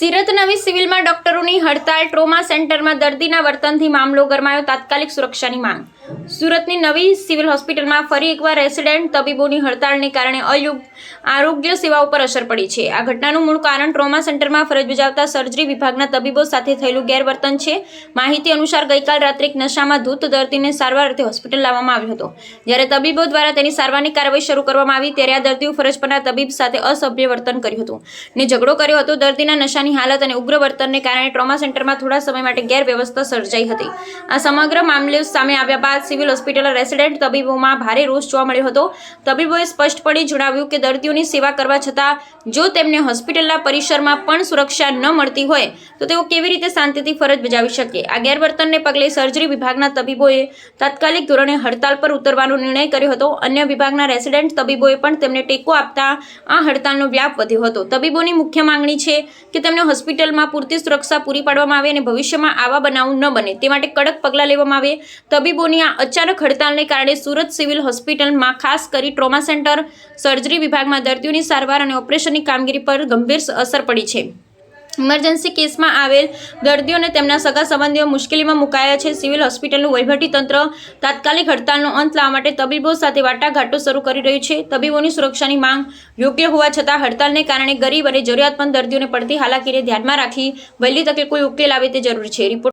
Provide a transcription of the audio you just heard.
સુરત નવી સિવિલમાં ડોક્ટરોની હડતાળ ટ્રોમા સેન્ટરમાં દર્દીના વર્તનથી મામલો ગરમાયો, તાત્કાલિક સુરક્ષાની માંગ. સુરતની નવી સિવિલ હોસ્પિટલમાં ફરી એકવાર રેસિડેન્ટ તબીબોની હડતાળને કારણે અયુગ આરોગ્ય સેવાઓ પર અસર પડી છે. આ ઘટનાનું મૂળ કારણ ટ્રોમા સેન્ટરમાં ફરજ બજાવતા સર્જરી વિભાગના તબીબો સાથે થયેલું ગેરવર્તન છે. માહિતી અનુસાર ગઈકાલ રાત્રે એક નશામાં ધૂત દર્દીને સારવાર અર્થે હોસ્પિટલ લાવવામાં આવ્યો હતો. જ્યારે તબીબો દ્વારા તેની સારવારની કાર્યવાહી શરૂ કરવામાં આવી, ત્યારે આ દર્દીઓ ફરજ પરના તબીબ સાથે અસભ્ય વર્તન કર્યું હતું ને ઝઘડો કર્યો હતો. દર્દીના નશાની હાલત અને ઉગ્ર વર્તનને કારણે ટ્રોમા સેન્ટરમાં થોડા સમય માટે ગેરવ્યવસ્થા સર્જાઈ હતી. આ સમગ્ર મામલે સામે આવ્યા બાદ સિવિલ હોસ્પિટલના રેસિડેન્ટ તબીબોમાં ભારે રોષ જોવા મળ્યો હતો. તબીબોએ સ્પષ્ટપણે જણાવ્યું કે દર્દીઓની સેવા કરવા છતાં જો તેમને હોસ્પિટલના પરિસરમાં પણ સુરક્ષા ન મળતી હોય, તો તેઓ કેવી રીતે શાંતિથી ફરજ બજાવી શકે? આ ગેરવર્તનને પગલે સર્જરી વિભાગના તબીબોએ તાત્કાલિક ધોરણે હડતાલ પર ઉતરવાનો નિર્ણય કર્યો હતો. અન્ય વિભાગના રેસિડેન્ટ તબીબોએ પણ તેમને ટેકો આપતા આ હડતાલનો વ્યાપ વધ્યો હતો. તબીબોની મુખ્ય માંગણી છે કે તેમને હોસ્પિટલમાં પૂરતી સુરક્ષા પૂરી પાડવામાં આવે અને ભવિષ્યમાં આવા બનાવ ન બને તે માટે કડક પગલાં લેવામાં આવે. તબીબોની આ અચાનક હડતાલને કારણે સુરત સિવિલ હોસ્પિટલમાં ખાસ કરી ટ્રોમા સેન્ટર, સર્જરી વિભાગમાં દર્દીઓની સારવાર અને ઓપરેશનની કામગીરી પર ગંભીર અસર પડી છે. ઇમરજન્સી કેસમાં આવેલ દર્દીઓ અને તેમના સગા સંબંધીઓ મુશ્કેલીમાં મુકાયા છે. સિવિલ હોસ્પિટલનું તંત્ર તાત્કાલિક હડતાલનો અંત લાવવા માટે તબીબો સાથે વાટાઘાટો શરૂ કરી રહ્યું છે. તબીબોની સુરક્ષાની માંગ યોગ્ય હોવા છતાં હડતાલને કારણે ગરીબ અને જરૂરિયાતમંદ દર્દીઓને પડતી હાલાકીને ધ્યાનમાં રાખી વહેલી તકે કોઈ ઉકેલ આવે તે જરૂરી છે. રિપોર્ટ